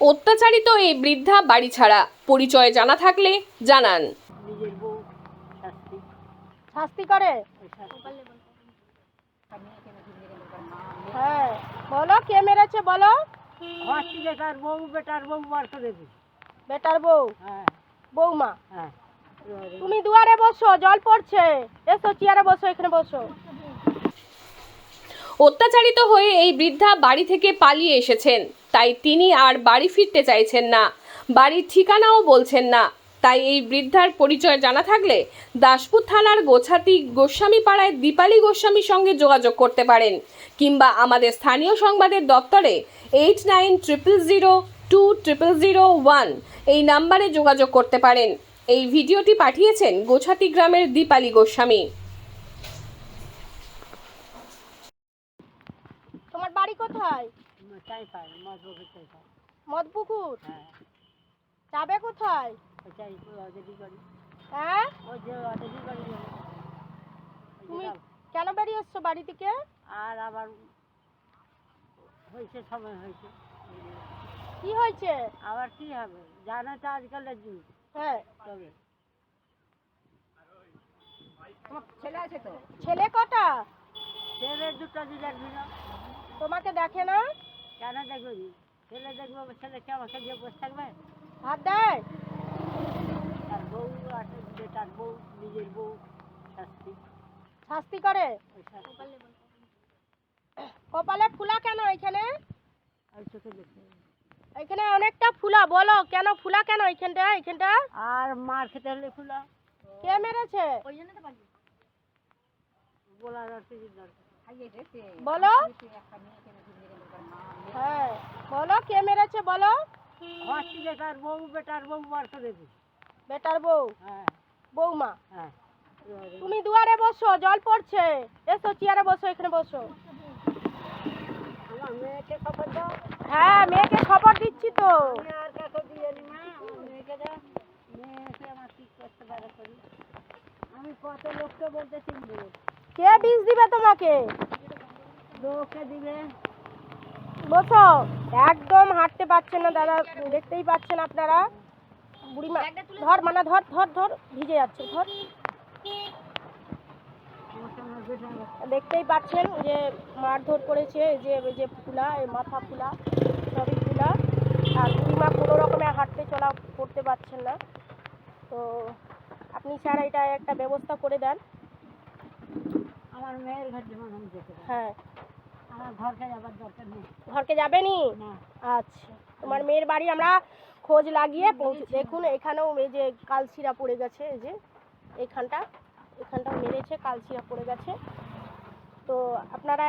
অত্যাচারিত এই বৃদ্ধা বাড়ি ছাড়া। পরিচয় জানা থাকলে জানান। শাস্তি। করে? হ্যাঁ বলো কে মেরেছে বলো? হসপিটালে বউ বেটার বউ বার করে দিই বেটার বউ? হ্যাঁ। বৌমা হ্যাঁ। তুমি দুয়ারে বসো জল পড়ছে। এসো চেয়ারে বসো এখানে বসো। অত্যাচারিত হয়ে এই বৃদ্ধা বাড়ি থেকে পালিয়ে এসেছেন। তাই তিনি আর বাড়ি ফিরতে চাইছেন না। বাড়ির ঠিকানাও বলছেন না। তাই এই বৃদ্ধার পরিচয় জানা থাকলে দাসপুর থানার গোছাতি গোস্বামী পাড়ায় দীপালি গোস্বামীর সঙ্গে যোগাযোগ করতে পারেন কিংবা আমাদের স্থানীয় সংবাদের দপ্তরে eight nine triple zero two triple zero one এই নাম্বারে যোগাযোগ করতে পারেন। এই ভিডিওটি পাঠিয়েছেন গোছাতি গ্রামের দীপালি গোস্বামী। তোমার বাড়ি কোথায়? চাই পাই পাই মদপুকুর হ্যাঁ। যাবে কোথায়? চাই অর্ডারই করি হ্যাঁ? ওই যে অর্ডারই করি তুমি কেন বেরিয়ে এসছো বাড়ি থেকে? আর আবার হয়েছে সময় হয়েছে। কি হয়েছে? আবার কি হবে? জানো তো আজকালের যুগ। হ্যাঁ। তবে। ছেলে আছে তো? ছেলে কটা? ছেলে দুটো না তোমাকে দেখে না? কেন দেখবি? ছেলে দেখব ছেলে কি আমাকে দিয়ে বসে থাকবে? ভাত দেয়। তার বউ আছে বেটার বউ নিজের বউ শাস্তি। শাস্তি করে? কপালে ফুলা কেন এখানে এখানে অনেকটা ফুলা বলো কেন ফুলা কেন এখানটা এখানটা আর মার খেতে হলে ফুলা। কে মেরেছে? বলার অর্থ বলো। হ্যাঁ বলো কে মেরেছে বলো? হসপিটালে তার বউ বেটার বউ বার করে দিই বেটার বউ? হ্যাঁ। বৌমা? হ্যাঁ। তুমি দুয়ারে বসো জল পড়ছে। এসো চেয়ারে বসো এখানে বসো। মেয়েকে খবর দাও। হ্যাঁ মেয়েকে খবর দিচ্ছি তো। আর কাকে দিয়ে নি মা মেয়েকে দাও মেয়েকে আমার ঠিক করতে পারে করি। আমি কত লোককে বলতেছি বলো। কে বীজ দিবে তোমাকে? লোককে দিবে। বসো। একদম হাঁটতে পারছেন না দাদা দেখতেই পাচ্ছেন আপনারা। বুড়িমা ধর মানে ধর ধর ধর ভিজে যাচ্ছে ধর। দেখতেই পাচ্ছেন যে মারধর করেছে যে এই যে ফুলা এই মাথা ফুলা সবই ফুলা। আর বুড়িমা কোনো রকমে হাঁটতে চলা করতে পারছেন না। তো আপনি স্যার এটা একটা ব্যবস্থা করে দেন। আমার মেয়ের হ্যাঁ। ঘরকে যাবে না। আচ্ছা তোমার মেয়ের বাড়ি আমরা খোঁজ লাগিয়ে পৌঁছে দেখুন এখানেও এই যে কালশিরা পড়ে গেছে এই যে এখানটা এখানটা মেরেছে কালশিরা পড়ে গেছে। তো আপনারা